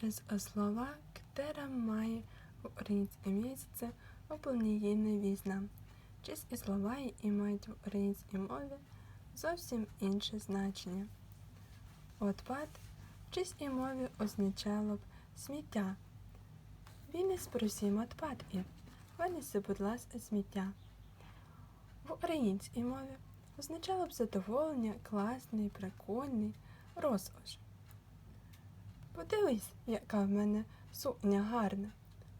Через слова, která має в українській місяці оповнєння візна. Чись і слова, які мають в українській мові зовсім інше значення. Отпад в чеській мові означало б сміття. Вінес просім отпадки. Винеси, будь ласка, сміття. В українській мові означало б задоволення, класний, прикольний, розкош. Подивись, яка в мене сукня гарна.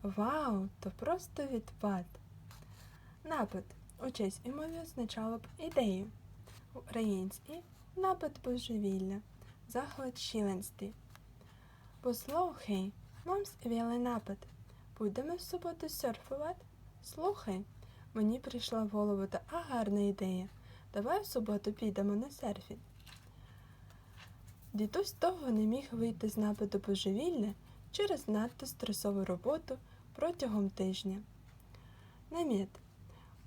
Вау, то просто відпад. Напад у чеській мові означало б ідею. В українській напад божевілля, захват щіленстві. Послухай, мам сквілий напад. Будемо в суботу серфувати? Слухай, мені прийшла в голову така гарна ідея. Давай в суботу підемо на серфінг. Дідусь довго не міг вийти з нападу божевілля через надто стресову роботу протягом тижня. Намет.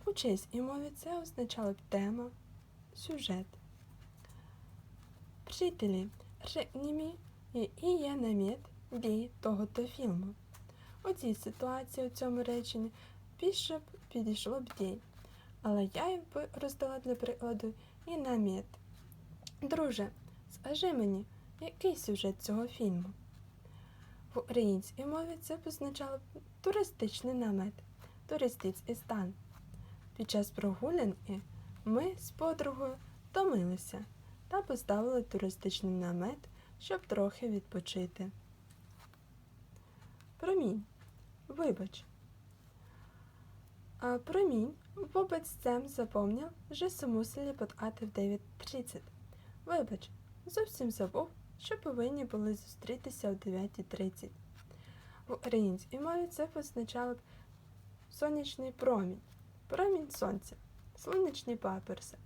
У чеській мові це означало б тема, сюжет. Вчителі, mi, який є намет дії того-то фільму. У цій ситуації у цьому реченні більше б підійшло б дій, але я їм роздала для прикладу і намет. Друже, скажи мені, який сюжет цього фільму? В українській мові це позначало туристичний намет, туристичний стан. Під час прогулянки ми з подругою втомилися та поставили туристичний намет, щоб трохи відпочити. Промінь. Вибач. А промінь wobec цем запомнив, że се мусили в 9.30. Вибач, зовсім забув, що повинні були зустрітися о 9.30. В українській мові це позначало б сонячний промінь, промінь сонця, сонячні паперси.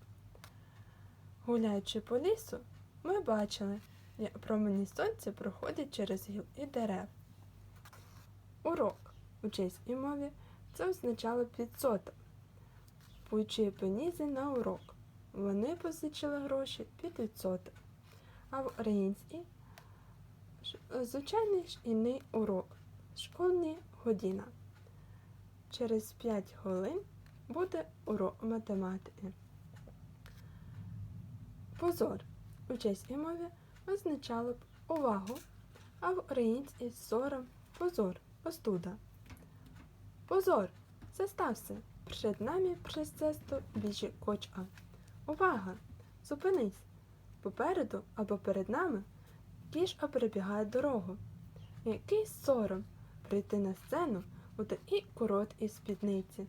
Гуляючи по лісу, ми бачили, як промені сонця проходять через гілки дерев. Урок у чеській мові це означало відсоток. Пуючи пенізи на урок. Вони позичили гроші під відсоток. А в українській звичайний шкільний урок. Школьна година. Через 5 хвилин буде урок математики. Позор у чеській мові означало б увагу, а в українській сором, позор, остуда. Позор, застався. Перед нами через цесту біжить кочка. Увага! Зупинись! Попереду або перед нами кішка перебігає дорогу. Який сором прийти на сцену у такій короткій спідниці.